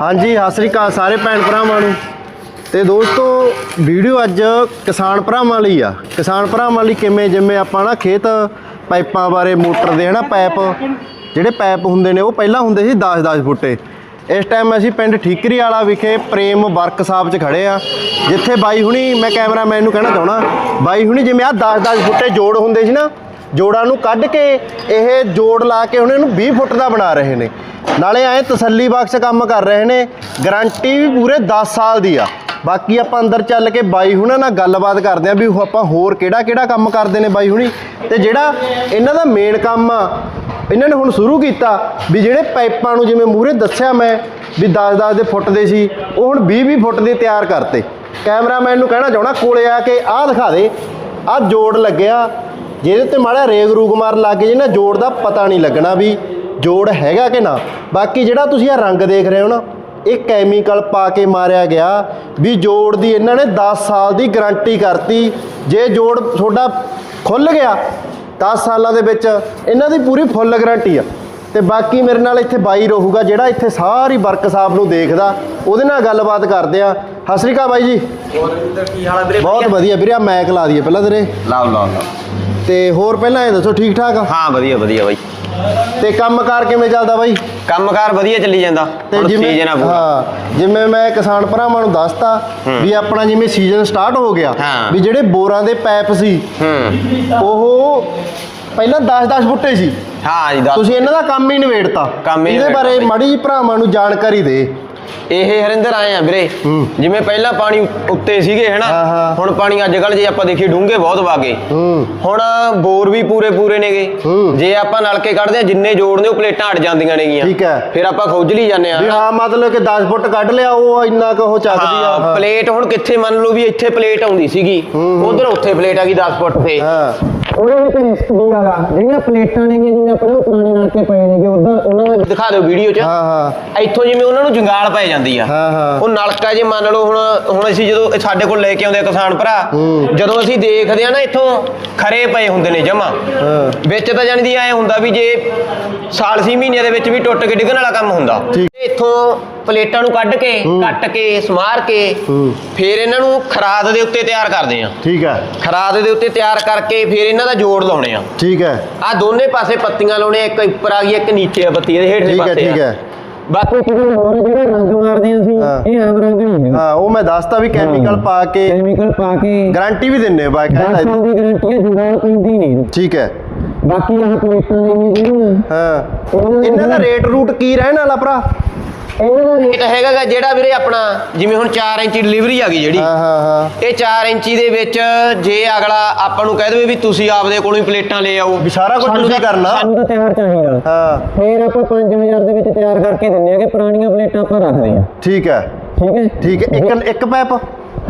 ਹਾਂਜੀ, ਸਤਿ ਸ੍ਰੀ ਅਕਾਲ ਸਾਰੇ ਭੈਣ ਭਰਾਵਾਂ ਨੂੰ। ਤੇ ਦੋਸਤੋ, ਵੀਡੀਓ ਅੱਜ ਕਿਸਾਨ ਭਰਾਵਾਂ ਲਈ ਆ। ਕਿਸਾਨ ਭਰਾਵਾਂ ਲਈ ਕਿਵੇਂ ਜਿਵੇਂ ਆਪਾਂ ਨਾ ਖੇਤ ਪਾਈਪਾਂ ਬਾਰੇ ਮੋਟਰ ਦੇ ਹਨਾ ਪਾਈਪ ਜਿਹੜੇ ਪਾਈਪ ਹੁੰਦੇ ਨੇ, ਉਹ ਪਹਿਲਾਂ ਹੁੰਦੇ ਸੀ 10-10 ਫੁੱਟੇ। ਇਸ ਟਾਈਮ ਅਸੀਂ ਪਿੰਡ ਠੀਕਰੀ ਵਾਲਾ ਵਿਖੇ ਪ੍ਰੇਮ ਵਰਕਸ਼ਾਪ 'ਚ ਖੜੇ ਆ। ਜਿੱਥੇ ਬਾਈ ਹੁਣੀ, ਮੈਂ ਕੈਮਰਾਮੈਨ ਨੂੰ ਕਹਿਣਾ ਚਾਹਣਾ ਬਾਈ ਹੁਣੀ ਜਿਵੇਂ ਆ 10-10 ਫੁੱਟੇ ਜੋੜ ਹੁੰਦੇ ਸੀ ਨਾ ਜੋੜਾਂ ਨੂੰ ਕੱਢ ਕੇ ਇਹ ਜੋੜ ਲਾ ਕੇ ਹੁਣ ਇਹਨੂੰ 20 ਫੁੱਟ ਦਾ ਬਣਾ ਰਹੇ ਨੇ। ਨਾਲੇ ਐ ਤਸੱਲੀ ਬਖਸ਼ ਕੰਮ ਕਰ ਰਹੇ ਨੇ। ਗਾਰੰਟੀ ਵੀ ਪੂਰੇ 10 ਸਾਲ ਦੀ ਆ। ਬਾਕੀ ਆਪਾਂ ਅੰਦਰ ਚੱਲ ਕੇ ਬਾਈ ਹੁਣਾਂ ਨਾਲ ਗੱਲਬਾਤ ਕਰਦੇ ਆਂ ਵੀ ਉਹ ਆਪਾਂ ਹੋਰ ਕਿਹੜਾ ਕਿਹੜਾ ਕੰਮ ਕਰਦੇ ਨੇ ਬਾਈ ਹੁਣੀ। ਤੇ ਜਿਹੜਾ ਇਹਨਾਂ ਦਾ ਮੇਨ ਕੰਮ ਆ, ਇਹਨਾਂ ਨੇ ਹੁਣ ਸ਼ੁਰੂ ਕੀਤਾ ਵੀ ਜਿਹੜੇ ਪਾਈਪਾਂ ਨੂੰ ਜਿਵੇਂ ਮੂਹਰੇ ਦੱਸਿਆ ਮੈਂ ਵੀ 10-10 ਦੇ ਫੁੱਟ ਦੇ ਸੀ, ਉਹ ਹੁਣ 20-20 ਫੁੱਟ ਦੇ ਤਿਆਰ ਕਰਤੇ। ਕੈਮਰਾਮੈਨ ਨੂੰ ਕਹਿਣਾ ਚਾਹਣਾ ਕੋਲੇ ਆ ਕੇ ਆਹ ਦਿਖਾ ਦੇ। ਆਹ ਜੋੜ ਲੱਗਿਆ। ਜਿਹਦੇ ਤੇ ਮਾੜਾ ਰੇਗ ਰੂਗ ਮਾਰ ਲੱਗ ਜੇ ਨਾ ਜੋੜ ਦਾ ਪਤਾ ਨਹੀਂ ਲੱਗਣਾ ਵੀ ਜੋੜ ਹੈਗਾ ਕਿ ਨਾ। ਬਾਕੀ ਜਿਹੜਾ ਤੁਸੀਂ ਆ ਰੰਗ ਦੇਖ ਰਹੇ ਹੋ ਨਾ ਇਹ ਕੈਮੀਕਲ ਪਾ ਕੇ ਮਾਰਿਆ ਗਿਆ ਵੀ ਜੋੜ ਦੀ ਇਹਨਾਂ ਨੇ 10 ਸਾਲ ਦੀ ਗਾਰੰਟੀ ਕਰਤੀ। ਜੇ ਜੋੜ ਤੁਹਾਡਾ ਖੁੱਲ ਗਿਆ 10 ਸਾਲਾਂ ਦੇ ਵਿੱਚ ਇਹਨਾਂ ਦੀ ਪੂਰੀ ਫੁੱਲ ਗਾਰੰਟੀ ਆ। ਤੇ ਬਾਕੀ ਮੇਰੇ ਨਾਲ ਇੱਥੇ ਬਾਈ ਰਹੂਗਾ ਜਿਹੜਾ ਇੱਥੇ ਸਾਰੀ ਵਰਕਸ਼ਾਪ ਨੂੰ ਦੇਖਦਾ ਉਹਦੇ ਨਾਲ ਗੱਲਬਾਤ ਕਰਦੇ ਆ। ਸਤਿ ਸ਼੍ਰੀ ਅਕਾਲ ਬਾਈ ਜੀ। ਬਹੁਤ ਵਧੀਆ ਵੀਰੇ ਆ ਮੈਕ ਲਾ ਦਈਏ ਪਹਿਲਾਂ ਤੇਰੇ। ਲਾਓ ਲਾਓ ਲਾਓ। ਤੇ ਹੋਰ ਪਹਿਲਾਂ ਇਹ ਦੱਸੋ ਠੀਕ ਠਾਕ ਆ? ਹਾਂ ਵਧੀਆ ਵਧੀਆ ਬਾਈ। ਤੇ ਕੰਮਕਾਰ ਕਿਵੇਂ ਚੱਲਦਾ ਬਾਈ? ਕੰਮਕਾਰ ਵਧੀਆ ਚੱਲੀ ਜਾਂਦਾ। ਹੁਣ ਸੀਜ਼ਨ ਆ ਪੂਰਾ। ਹਾਂ ਜਿਵੇਂ ਮੈਂ ਕਿਸਾਨ ਭਰਾਵਾਂ ਨੂੰ ਦੱਸਤਾ ਵੀ ਆਪਣਾ ਜਿਵੇਂ ਸੀਜ਼ਨ ਸਟਾਰਟ ਹੋ ਗਿਆ। ਵੀ ਜਿਹੜੇ ਬੋਰਾਂ ਦੇ ਪਾਈਪ ਸੀ ਹੂੰ। ਉਹ ਪਹਿਲਾਂ 10-10 ਫੁੱਟੇ ਸੀ। ਹਾਂ ਜੀ ਤੁਸੀਂ ਇਹਨਾਂ ਦਾ ਕੰਮ ਹੀ ਨਿਬੇੜਤਾ। ਇਹਦੇ ਬਾਰੇ। ਮਾੜੀ ਭਰਾਵਾਂ ਨੂੰ ਜਾਣਕਾਰੀ ਦੇ। ਇਹ ਹਰਿੰਦਰ ਆਏ ਆ ਵੀਰੇ। ਜਿਵੇਂ ਪਹਿਲਾਂ ਪਾਣੀ ਉੱਤੇ ਸੀਗੇ ਹਨਾ। ਹੁਣ ਪਾਣੀ ਅੱਜ ਕੱਲ ਜੇ ਆਪਾਂ ਦੇਖੀਏ ਡੂੰਘੇ ਬਹੁਤ ਵਾਗੇ ਹੁਣ ਬੋਰ ਵੀ ਪੂਰੇ ਪੂਰੇ ਨੇਗੇ। ਜੇ ਆਪਾਂ ਨਲਕੇ ਕੱਢਦੇ ਆ ਜਿੰਨੇ ਜੋੜ ਨੇ ਉਹ ਪਲੇਟਾਂ ਅੜ ਜਾਂਦੀਆਂ ਨੇਗੀਆਂ ਠੀਕ ਹੈ। ਫਿਰ ਆਪਾਂ ਖੋਜਲੀ ਜਾਂਦੇ ਆ ਵੀ ਹਾਂ ਮਤਲਬ ਕਿ 10 ਫੁੱਟ ਕੱਢ ਲਿਆ ਉਹ ਇੰਨਾ ਕੁ ਉਹ ਚੱਕਦੀ ਆ। ਪਲੇਟ ਹੁਣ ਕਿੱਥੇ ਮੰਨ ਲਓ ਵੀ ਇੱਥੇ ਪਲੇਟ ਆਉਂਦੀ ਸੀਗੀ। ਉਧਰ ਉੱਥੇ ਪਲੇਟ ਆ ਗਈ 10 ਫੁੱਟ ਤੇ ਉਹਦੇ ਵਿੱਚ ਰਿਸਕ ਵੀ ਹੈਗਾ ਜਿਹੜੀਆਂ ਪਲੇਟਾਂ ਨੇ ਜਿਵੇਂ ਆਪਣੇ ਪੁਰਾਣੇ ਨਲਕੇ ਪਏ ਨੇਗੇ ਉਦਾਂ ਉਹਨਾਂ ਦਾ ਦਿਖਾ ਦਿਓ ਵੀਡੀਓ 'ਚ ਹਾਂ ਹਾਂ ਇੱਥੋਂ ਜਿਵੇਂ ਉਹਨਾਂ ਨੂੰ ਜੰਗਾਲ ਪੈ ਜਾਂਦੀ ਆ ਹਾਂ, ਹਾਂ। ਉਹ ਨਲਕਾ ਜੇ ਮੰਨ ਲਓ ਹੁਣ ਹੁਣ ਅਸੀਂ ਜਦੋਂ ਸਾਡੇ ਕੋਲ ਲੈ ਕੇ ਆਉਂਦੇ ਆ ਕਿਸਾਨ ਭਰਾ। ਜਦੋਂ ਅਸੀਂ ਦੇਖਦੇ ਆ ਨਾ ਇੱਥੋਂ ਖਰੇ ਪਏ ਹੁੰਦੇ ਨੇ ਜਮਾ। ਵਿੱਚ ਤਾਂ ਜਾਣੀ ਦੀ ਐ ਹੁੰਦਾ ਵੀ ਜੇ ਸਾਲ ਸੀ ਮਹੀਨਿਆਂ ਦੇ ਵਿੱਚ ਵੀ ਟੁੱਟ ਕੇ ਡਿੱਗਣ ਵਾਲਾ ਕੰਮ ਹੁੰਦਾ ਠੀਕ। ਇੱਥੋਂ ਪਲੇਟਾਂ ਨੂੰ ਕੱਢ ਕੇ ਕੱਟ ਕੇ ਸਮਾਰ ਕੇ ਹੂੰ। ਫਿਰ ਇਹਨਾਂ ਨੂੰ ਖਰਾਦ ਦੇ ਉੱਤੇ ਤਿਆਰ ਕਰਦੇ ਆ ਠੀਕ ਹੈ। ਖਰਾਦ ਦੇ ਉੱਤੇ ਤਿਆਰ ਕਰਕੇ ਫਿਰ ਇਹਨਾਂ ਦਾ ਜੋੜ ਲਾਉਣੇ ਆ ਠੀਕ ਹੈ। ਆ ਦੋਨੇ ਪਾਸੇ ਪੱਤੀਆਂ ਲਾਉਣੇ ਇੱਕ ਉੱਪਰ ਆ ਗਈ ਇੱਕ ਨੀਚੇ ਆ ਪੱਤੀ ਇਹਦੇ ਹੇਠਲੇ ਠੀਕ ਹੈ ਪਾਸੇ ਠੀਕ। ਹੈ। ਬਾਕੀ ਗੱਲ ਹੋਰ ਜਿਹੜਾ ਰੰਗ ਮਾਰਦੇ ਆ ਅਸੀਂ ਹਾਂ। ਇਹ ਆਮ ਰੰਗ ਨਹੀਂ ਹੈਗਾ। ਹਾਂ ਉਹ ਮੈਂ ਦੱਸਤਾ ਵੀ ਕੈਮੀਕਲ ਪਾ ਕੇ ਕੈਮੀਕਲ ਪਾ ਕੇ। ਗਾਰੰਟੀ ਵੀ ਦਿੰਨੇ ਬਾਈ 10 ਕਹਿੰਦਾ ਦੀ ਗਾਰੰਟੀ ਹੈ ਜੁਗਾੜ ਪੈਂਦੀ ਨਹੀਂ। ਠੀਕ ਹੈ। ਬਾਕੀ ਆਹ ਪਲੇਟਾਂ ਨੇ ਜਿਹੜੀਆਂ ਹਾਂ। ਇਹਨਾਂ ਦਾ ਰੇਟ ਰੂਟ ਕੀ ਰਹਿਣ ਵਾਲਾ ਭਰਾ? ਇਹਨਾਂ ਦਾ ਇਹ ਤਾਂ ਹੈਗਾ ਗਾ ਜਿਹੜਾ ਵੀਰੇ ਆਪਣਾ ਜਿਵੇਂ ਹੁਣ 4 ਇੰਚੀ ਡਿਲੀਵਰੀ ਆ ਗਈ ਜਿਹੜੀ। ਹਾਂ ਹਾਂ ਹਾਂ। ਇਹ 4 ਇੰਚੀ ਦੇ ਵਿੱਚ ਜੇ ਅਗਲਾ ਆਪਾਂ ਨੂੰ ਕਹਿ ਦੇਵੇ ਵੀ ਤੁਸੀਂ ਆਪਦੇ ਕੋਲੋਂ ਹੀ ਪਲੇਟਾਂ ਲੈ ਆਓ। ਵੀ ਸਾਰਾ ਕੁਝ ਤੁਸੀਂ ਕਰਨਾ। ਸਾਨੂੰ ਤਾਂ ਤਿਆਰ ਚਾਹੀਦਾ ਹਾਂ। ਫੇਰ ਆਪਾਂ 5000 ਦੇ ਵਿੱਚ ਤਿਆਰ ਕਰਕੇ ਦਿੰਨੇ ਆ ਕਿ ਪੁਰਾਣੀਆਂ ਪਲੇਟਾਂ ਆਪਾਂ ਰੱਖਦੇ ਆ ਠੀਕ ਹੈ। ਠੀਕ ਹੈ? ਠੀਕ ਹੈ। ਇੱਕ ਇੱਕ ਪੈਪ?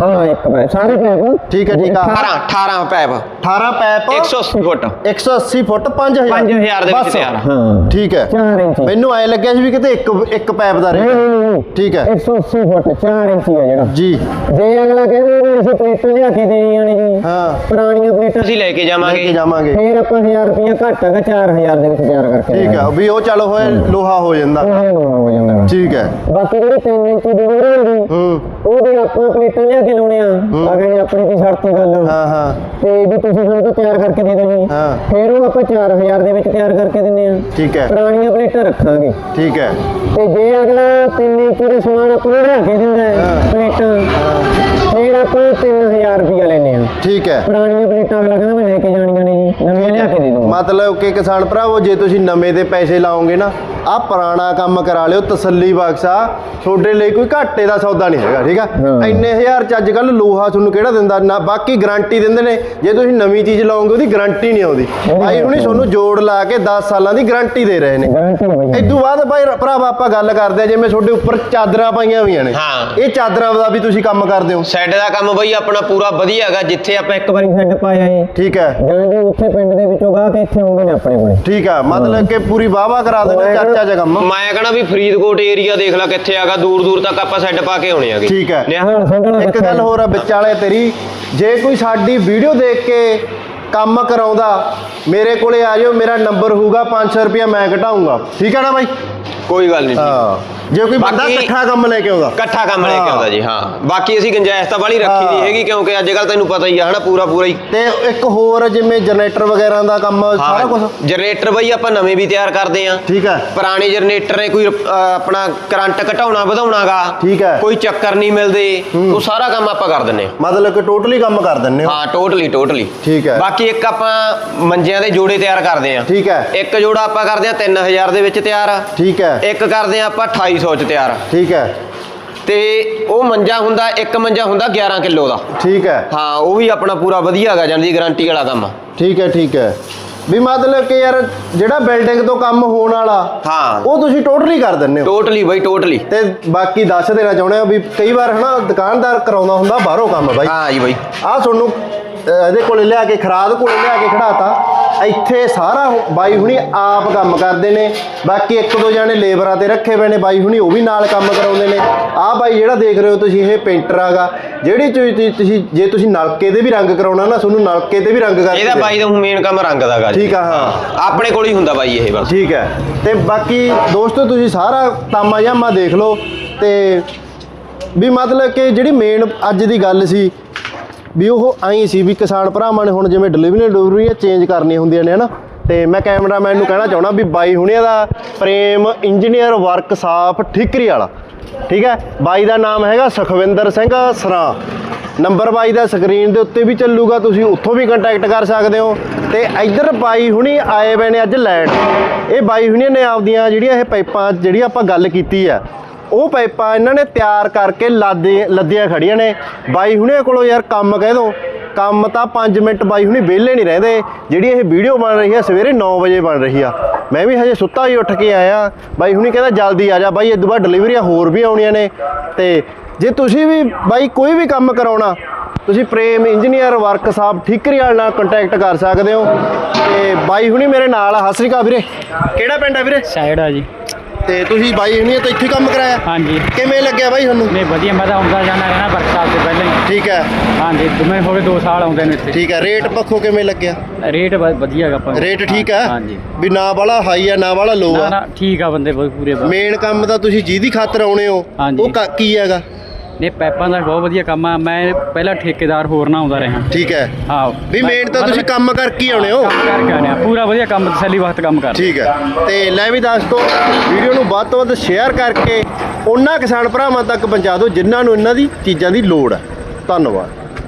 ਹਾਂ ਇੱਕ ਪੈ ਸਾਰੇ ਪੈਪ ਠੀਕ ਹੈ, ਠੀਕ ਆ। 18 18 ਪੈਪ। 18 ਪੈਪ 180 ਫੁੱਟ। 180 ਫੁੱਟ 5000 5000 ਦੇ ਵਿੱਚ। ਤਿਆਰ ਹਾਂ। ਠੀਕ ਹੈ। 4 ਇੰਚ। ਮੈਨੂੰ ਐ ਲੱਗਿਆ ਸੀ ਵੀ ਕਿਤੇ ਇੱਕ ਇੱਕ ਪੈਪ ਦਾ ਨਹੀਂ ਰੇਟ। ਨਹੀਂ ਨਹੀਂ ਠੀਕ ਹੈ। 180 ਫੁੱਟ 4 ਇੰਚ ਆ ਜਿਹੜਾ। ਜੀ। ਜੇ ਅਗਲਾ ਕਹਿੰਦਾ ਵੀ ਅਸੀਂ ਪਲੇਟਾਂ ਲਿਆ ਕੇ ਦੇਣੀਆਂ ਨੇ ਜੀ ਹਾਂ। ਪੁਰਾਣੀਆਂ ਪਲੇਟਾਂ ਅਸੀਂ ਲੈ ਕੇ ਲੈ ਕੇ ਜਾਵਾਂਗੇ। ਜਾਵਾਂਗੇ ਫੇਰ ਆਪਾਂ 1000 ਰੁਪਇਆ ਘੱਟ ਹੈਗਾ 4000 ਦੇ ਵਿੱਚ ਤਿਆਰ ਕਰਕੇ ਠੀਕ ਹੈ। ਵੀ ਉਹ ਚੱਲ ਹੋਏ ਲੋਹਾ ਹੋ ਜਾਂਦਾ। ਉਹ ਹੈ ਹੋ ਜਾਂਦਾ। ਠੀਕ ਹੈ। ਬਾਕੀ ਜਿਹੜੀ 3 ਇੰਚ ਦੀ ਡੋਰ ਹੁੰਦੀ ਹੂੰ। ਉਹਦੇ ਆਪਾਂ ਪਲੇਟਾਂ ਲਿਆ ਕੇ ਲਾਉਣੇ ਆ ਅਗਲੇ ਆਪਣੀ ਕੀ ਸ਼ਰਤੀ ਗੱਲ ਹਾਂ ਹਾਂ। ਤੇ ਵੀ ਤੁਸੀਂ ਸਾਨੂੰ ਤਾਂ ਤਿਆਰ ਕਰਕੇ ਦੇ ਜੀ ਹਾਂ। ਫਿਰ ਉਹ ਆਪਾਂ 4000 ਦੇ ਵਿੱਚ ਤਿਆਰ ਕਰਕੇ ਦਿੰਨੇ ਆ। ਠੀਕ ਹੈ। ਪੁਰਾਣੀਆਂ ਪਲੇਟਾਂ ਰੱਖਾਂਗੇ। ਠੀਕ ਹੈ। ਤੇ ਜੇ ਅਗਲਾ 3 ਇੰਚ ਦਾ ਸਮਾਨ ਆਪਾਂ ਨੂੰ ਲਿਆ ਕੇ ਦਿੰਦਾ ਹੈ ਹਾਂ। ਪਲੇਟਾਂ ਫਿਰ ਆਪਾਂ 3000 ਰੁਪਇਆ ਲੈਨੇ ਆ। ਠੀਕ ਹੈ। ਪੁਰਾਣੀਆਂ ਪਲੇਟਾਂ ਅਗਲਾ ਕਹਿੰਦਾ ਮੈਂ ਲੈ ਕੇ ਜਾਣੀਆਂ ਨੇ ਜੀ ਨਵੀਆਂ ਲਿਆ ਕੇ ਦੇ ਦੂੰਗਾ। ਮਤਲਬ ਕਿ ਕਿਸਾਨ ਭਰਾਵੋ ਜੇ ਤੁਸੀਂ ਨਵੇਂ ਦੇ ਪੈਸੇ ਲਾਓਗੇ ਨਾ ਆ ਪੁਰਾਣਾ ਕੰਮ ਕਰਾ ਲਿਓ ਤਸੱਲੀ ਬਖਸ਼ਾ ਤੁਹਾਡੇ ਲਈ ਕੋਈ ਘਾਟੇ ਦਾ ਸੌਦਾ ਨਹੀਂ ਹੈਗਾ ਠੀਕ ਆ? ਹਾਂ। ਇੰਨੇ ਹਜ਼ਾਰ ਚ ਅੱਜ ਕੱਲ ਲੋਹਾ ਤੁਹਾਨੂੰ ਕਿਹੜਾ ਦਿੰਦਾ? ਨਾ ਬਾਕੀ ਗਾਰੰਟੀ ਦਿੰਦੇ ਨੇ। ਜੇ ਤੁਸੀਂ ਨਵੀਂ ਚੀਜ਼ ਲਾਓਗੇ ਉਹਦੀ ਗਾਰੰਟੀ ਨਹੀਂ ਆਉਂਦੀ। ਭਾਈ ਹੁਣੀ ਤੁਹਾਨੂੰ ਜੋੜ ਲਾ ਕੇ 10 ਸਾਲਾਂ ਦੀ ਗਾਰੰਟੀ ਦੇ ਰਹੇ ਨੇ। ਇਦੋਂ ਬਾਅਦ ਭਾਈ ਭਰਾਵਾ ਆਪਾਂ ਗੱਲ ਕਰਦੇ ਆ ਜਿਵੇਂ ਤੁਹਾਡੇ ਉੱਪਰ ਚਾਦਰਾਂ ਪਾਈਆਂ ਹੋਈਆਂ ਨੇ। ਹਾਂ। ਇਹ ਚਾਦਰਾਂ ਦਾ ਵੀ ਤੁਸੀਂ ਕੰਮ ਕਰਦੇ ਹੋ? ਸੈੱਟ ਦਾ ਕੰਮ ਬਈ ਆਪਣਾ ਪੂਰਾ ਵਧੀਆ ਹੈਗਾ ਜਿੱਥੇ ਆਪਾਂ ਇੱਕ ਵਾਰੀ ਸੈੱਡ ਪਾਇਆ ਜੀ ਠੀਕ ਹੈ। ਜਾਂ ਜੇ ਉੱਥੇ ਪਿੰਡ ਦੇ ਵਿੱਚੋਂ ਗਾ ਕੇ ਇੱਥੇ ਆਉਂਦੇ ਨੇ ਆਪਣੇ ਕੋਲੇ। ਠੀਕ ਆ ਮਤਲਬ ਕਿ ਪੂਰੀ ਵਾਵਾ ਕਰਾ ਦੇਣਾ ਚਾਚਾ ਕੰਮ। ਮੈਂ ਕਹਣਾ ਵੀ ਫਰੀਦਕੋਟ ਏਰੀਆ ਦੇਖ ਲੈ ਕਿੱਥੇ ਹੈਗਾ ਦੂਰ ਦੂਰ ਤੱਕ ਆਪਾਂ ਸੈੱਟ ਪਾ ਕੇ ਆਉਣੇ ਆਗੇ ਠੀਕ ਹੈ। ਹਾਂ ਸੰਧਣਾ ਇੱਕ ਗੱਲ ਹੋਰ ਆ ਵਿਚਾਲੇ ਤੇਰੀ। ਜੇ ਕੋਈ ਸਾਡੀ ਵੀਡੀਓ ਦੇਖ ਕੇ ਕੰਮ ਕਰਾਉਂਦਾ ਮੇਰੇ ਕੋਲੇ ਆ ਜਾਓ ਮੇਰਾ ਨੰਬਰ ਹੋਊਗਾ 500 ਰੁਪਇਆ ਮੈਂ ਘਟਾਉਂਗਾ। ਠੀਕ ਹੈ ਨਾ ਬਾਈ? ਕੋਈ ਗੱਲ ਨਹੀਂ ਹਾਂ। ਜੇ ਕੋਈ ਬੰਦਾ ਬਾਕੀ- ਇਕੱਠਾ ਕੰਮ ਲੈ ਕੇ ਆਉਂਦਾ। ਇਕੱਠਾ ਕੰਮ ਲੈ ਕੇ। ਆਉਂਦਾ ਜੀ ਹਾਂ। ਬਾਕੀ ਅਸੀਂ ਗੁੰਜਾਇਸ਼ ਤਾਂ ਵਾਲੀ ਰੱਖੀ ਹਾਂ। ਨਹੀਂ ਹੈਗੀ ਕਿਉਂਕਿ ਅੱਜ ਕੱਲ ਤੈਨੂੰ ਪਤਾ ਹੀ ਆ ਹਨਾ ਪੂਰਾ ਪੂਰਾ ਹੀ। ਤੇ ਇੱਕ ਹੋਰ ਜਿਵੇਂ ਜਨਰੇਟਰ ਵਗੈਰਾ ਦਾ ਕੰਮ ਸਾਰਾ ਕੁਝ ਜਨਰੇਟਰ ਬਈ ਆਪਾਂ ਨਵੇਂ ਵੀ ਤਿਆਰ ਕਰਦੇ ਆ। ਠੀਕ ਹੈ। ਪੁਰਾਣੇ ਜਨਰੇਟਰ ਨੇ ਕੋਈ ਅਹ, ਆਪਣਾ ਕਰੰਟ ਘਟਾਉਣਾ ਵਧਾਉਣਾਗਾ। ਠੀਕ ਹੈ। ਕੋਈ ਚੱਕਰ ਨਹੀਂ ਮਿਲਦੇ। ਉਹ ਸਾਰਾ ਕੰਮ ਆਪਾਂ ਕਰ ਦਿੰਨੇ ਆ। ਮਤਲਬ ਕਿ ਟੋਟਲੀ ਕੰਮ ਕਰ ਦਿੰਦੇ ਹੋ? ਹਾਂ ਟੋਟਲੀ ਟੋਟਲੀ। ਠੀਕ ਹੈ। ਬਾਕੀ ਇੱਕ ਆਪਾਂ ਮੰਜਿਆਂ ਦੇ ਜੋੜੇ ਤਿਆਰ ਕਰਦੇ ਆ। ਠੀਕ ਹੈ। ਇੱਕ ਜੋੜਾ ਆਪਾਂ ਕਰਦੇ ਆ 3000 ਦੇ ਵਿੱਚ ਤਿਆਰ। ਠੀਕ ਹੈ। ਇੱਕ ਕਰਦੇ ਆ ਆਪਾਂ 2800 ਚ ਤਿਆਰ। ਠੀਕ ਹੈ। ਤੇ ਉਹ ਮੰਜਾ ਹੁੰਦਾ ਇੱਕ ਮੰਜਾ ਹੁੰਦਾ 11 ਕਿਲੋ ਦਾ। ਠੀਕ ਹੈ। ਹਾਂ ਉਹ ਵੀ ਆਪਣਾ ਪੂਰਾ ਵਧੀਆ ਹੈਗਾ ਜਾਨ ਦੀ ਗਾਰੰਟੀ ਵਾਲਾ ਕੰਮ ਆ। ਠੀਕ ਹੈ ਠੀਕ ਹੈ। ਵੀ ਮਤਲਬ ਕਿ ਯਾਰ ਜਿਹੜਾ ਬਿਲਡਿੰਗ ਤੋਂ ਕੰਮ ਹੋਣ ਵਾਲਾ ਹਾਂ। ਉਹ ਤੁਸੀਂ ਟੋਟਲੀ ਕਰ ਦਿੰਦੇ ਹੋ। ਟੋਟਲੀ ਬਈ ਟੋਟਲੀ ਤੇ ਬਾਕੀ ਦੱਸ ਦੇਣਾ ਚਾਹੁੰਦੇ ਆ ਵੀ ਕਈ ਵਾਰ ਹਨਾ ਦੁਕਾਨਦਾਰ ਕਰਾਉਂਦਾ ਹੁੰਦਾ ਬਾਹਰੋਂ ਕੰਮ ਬਾਈ। ਹਾਂ ਜੀ ਬਈ। ਆਹ ਤੁਹਾਨੂੰ ਇਹਦੇ ਕੋਲੇ ਲਿਆ ਕੇ ਖਰਾਦ ਕੋਲੇ ਲਿਆ ਕੇ ਖੜਾਤਾ। ਇੱਥੇ ਸਾਰਾ ਬਾਈ ਹੁਣੀ ਆਪ ਕੰਮ ਕਰਦੇ ਨੇ ਬਾਕੀ ਇੱਕ ਦੋ ਜਾਣੇ ਲੇਬਰਾਂ ਤੇ ਰੱਖੇ ਪਏ ਨੇ ਬਾਈ ਹੁਣੀ ਉਹ ਵੀ ਨਾਲ ਕੰਮ ਕਰਾਉਂਦੇ ਨੇ। ਆਹ ਬਾਈ ਜਿਹੜਾ ਦੇਖ ਰਹੇ ਹੋ ਤੁਸੀਂ ਇਹ ਪੇਂਟਰ ਆਗਾ। ਜਿਹੜੀ ਚੀਜ਼ ਤੁਸੀਂ- ਜੇ ਤੁਸੀਂ ਨਲਕੇ ਦੇ ਵੀ ਰੰਗ ਕਰਾਉਣਾ ਨਾ ਤੁਹਾਨੂੰ ਨਲਕੇ ਤੇ ਵੀ ਰੰਗ ਕਰਕੇ ਇਹਦਾ ਬਾਈ ਦਾ ਮੇਨ ਕੰਮ ਰੰਗ ਦਾ ਗਾ ਠੀਕ ਆ ਹਾਂ। ਆਪਣੇ ਕੋਲ ਹੀ ਹੁੰਦਾ ਬਾਈ ਇਹ ਬਸ। ਠੀਕ ਹੈ। ਤੇ ਬਾਕੀ ਦੋਸਤੋ ਤੁਸੀਂ ਸਾਰਾ ਤਾਮਾ ਜਾਮਾ ਦੇਖ ਲਓ। ਤੇ ਵੀ ਮਤਲਬ ਕਿ ਜਿਹੜੀ ਮੇਨ ਅੱਜ ਦੀ ਗੱਲ ਸੀ ਵੀ ਉਹ ਆਈ ਸੀ ਵੀ ਕਿਸਾਨ ਭਰਾਵਾਂ ਨੇ ਹੁਣ ਜਿਵੇਂ ਡਿਲੀਵਰੀ ਡਿਲੀਵਰੀਆਂ ਚੇਂਜ ਕਰਨੀਆਂ ਹੁੰਦੀਆਂ ਨੇ ਹਨਾ। ਤੇ ਮੈਂ ਕੈਮਰਾਮੈਨ ਨੂੰ ਕਹਿਣਾ ਚਾਹਣਾ ਵੀ ਬਾਈ ਹੁਣਿਆਂ ਦਾ ਪ੍ਰੇਮ ਇੰਜੀਨੀਅਰ ਵਰਕਸ਼ਾਪ ਠਿਕਰੀ ਵਾਲਾ। ਠੀਕ ਹੈ? ਬਾਈ ਦਾ ਨਾਮ ਹੈਗਾ ਸੁਖਵਿੰਦਰ ਸਿੰਘ ਸਰਾ। ਨੰਬਰ ਬਾਈ ਦਾ ਸਕਰੀਨ ਦੇ ਉੱਤੇ ਵੀ ਚੱਲੂਗਾ, ਤੁਸੀਂ ਉੱਥੋਂ ਵੀ ਕੰਟੈਕਟ ਕਰ ਸਕਦੇ ਹੋ। ਤੇ ਇੱਧਰ ਬਾਈ ਹੁਣੀ ਆਏ ਹੋਏ ਨੇ ਅੱਜ ਲੈਣ ਇਹ ਬਾਈ ਹੁਣੀ ਨੇ ਆਪਦੀਆਂ ਜਿਹੜੀਆਂ ਇਹ ਪਾਈਪਾਂ, ਜਿਹੜੀ ਆਪਾਂ ਗੱਲ ਕੀਤੀ ਆ ਉਹ ਪਾਈਪਾਂ ਇਹਨਾਂ ਨੇ ਤਿਆਰ ਕਰਕੇ ਲਾਦੇ ਲੱਦੀਆਂ ਖੜੀਆਂ ਨੇ। ਬਾਈ ਹੁਣੇ ਕੋਲੋਂ ਯਾਰ ਕੰਮ ਕਹਿ ਦੋ। ਕੰਮ ਤਾਂ 5 ਮਿੰਟ ਬਾਈ ਹੁਣੀ ਵਿਹਲੇ ਨਹੀਂ ਰਹਿੰਦੇ। ਜਿਹੜੀ ਇਹ ਵੀਡੀਓ ਬਣ ਰਹੀ ਆ, ਸਵੇਰੇ 9 ਵਜੇ ਬਣ ਰਹੀ ਆ। ਮੈਂ ਵੀ ਹਜੇ ਸੁੱਤਾ ਹੀ ਉੱਠ ਕੇ ਆਇਆ। ਬਾਈ ਹੁਣੀ ਕਹਿੰਦਾ ਜਲਦੀ ਆ ਜਾ। ਬਾਈ ਇਹ ਤੋਂ ਬਾਅਦ ਡਿਲੀਵਰੀਆਂ ਹੋਰ ਵੀ ਆਉਣੀਆਂ ਨੇ। ਤੇ ਜੇ ਤੁਸੀਂ ਵੀ ਬਾਈ ਕੋਈ ਵੀ ਕੰਮ ਕਰਾਉਣਾ, ਤੁਸੀਂ ਪ੍ਰੇਮ ਇੰਜੀਨੀਅਰ ਵਰਕਸ਼ਾਪ ਠੀਕਰੀ ਵਾਲੇ ਨਾਲ ਕੰਟੈਕਟ ਕਰ ਸਕਦੇ ਹੋ। ਤੇ ਬਾਈ ਹੁਣੀ ਮੇਰੇ ਨਾਲ ਆ। ਸਤਿ ਸ਼੍ਰੀ ਅਕਾਲ ਵੀਰੇ। ਕਿਹੜਾ ਪਿੰਡ ਆ ਵੀਰੇ? ਸਾਈਡ ਆ ਜੀ। ਤੇ ਤੁਸੀਂ ਬਾਈ ਹੁਣੀ ਤਾਂ ਇੱਥੇ ਕੰਮ ਕਰਾਇਆ? ਹਾਂਜੀ। ਕਿਵੇਂ ਲੱਗਿਆ ਬਾਈ ਤੁਹਾਨੂੰ? ਨਹੀਂ ਵਧੀਆ ਮੈਂ ਤਾਂ ਆਉਂਦਾ ਜਾਂਦਾ ਰਹਿਣਾ ਵਰਕਸ਼ਾਪ ਤੋਂ ਪਹਿਲਾਂ ਹੀ। ਠੀਕ ਹੈ। ਹਾਂਜੀ ਦੁਮੇ ਹੋ ਗਏ 2 ਸਾਲ ਆਉਂਦੇ ਨੇ ਇੱਥੇ। ਠੀਕ ਹੈ ਰੇਟ ਪੱਖੋਂ ਕਿਵੇਂ ਲੱਗਿਆ? ਰੇਟ ਵ- ਵਧੀਆ ਹੈਗਾ ਆਪਾਂ ਨੂੰ। ਰੇਟ ਠੀਕ ਹੈ? ਹਾਂਜੀ। ਵੀ ਨਾ ਵਾਲਾ ਹਾਈ ਆ ਨਾ ਵਾਲਾ ਲੋ ਨਾ ਆ। ਨਾ ਠੀਕ ਆ ਬੰਦੇ ਬਹੁਤ ਪੂਰੇ ਬਹੁਤ। ਮੇਨ ਕੰਮ ਤਾਂ ਤੁਸੀਂ ਜਿਹਦੀ ਖਾਤਰ ਆਉਣੇ ਹੋ ਹਾਂਜੀ। ਉਹ ਕ- ਕੀ ਹੈਗਾ। ਨਹੀਂ ਪੈਪਾਂ ਦਾ ਬਹੁਤ ਵਧੀਆ ਕੰਮ ਆ। ਮੈਂ ਪਹਿਲਾਂ ਠੇਕੇਦਾਰ ਹੋਰ ਨਾ ਆਉਂਦਾ ਰਿਹਾ। ਠੀਕ ਹੈ। ਹਾਂ। ਵੀ ਮੇਨ ਤਾਂ ਤੁਸੀਂ ਕੰਮ ਕਰਕੇ ਹੀ ਆਉਣੇ ਹੋ। ਕੰਮ ਕਰਕੇ ਆਉਂਦੇ ਆ। ਪੂਰਾ ਵਧੀਆ ਕੰਮ ਤਸੱਲੀ ਵਕਤ ਕੰਮ ਕਰ ਠੀਕ ਹੈ। ਤੇ ਲੈ ਵੀ ਦੱਸ ਦੋ ਵੀਡੀਓ ਨੂੰ ਵੱਧ ਤੋਂ ਵੱਧ ਸ਼ੇਅਰ ਕਰਕੇ ਉਹਨਾਂ ਕਿਸਾਨ ਭਰਾਵਾਂ ਤੱਕ ਪਹੁੰਚਾ ਦਿਓ ਜਿਨ੍ਹਾਂ ਨੂੰ ਇਹਨਾਂ ਦੀ ਚੀਜ਼ਾਂ ਦੀ ਲੋੜ ਹੈ ਧੰਨਵਾਦ।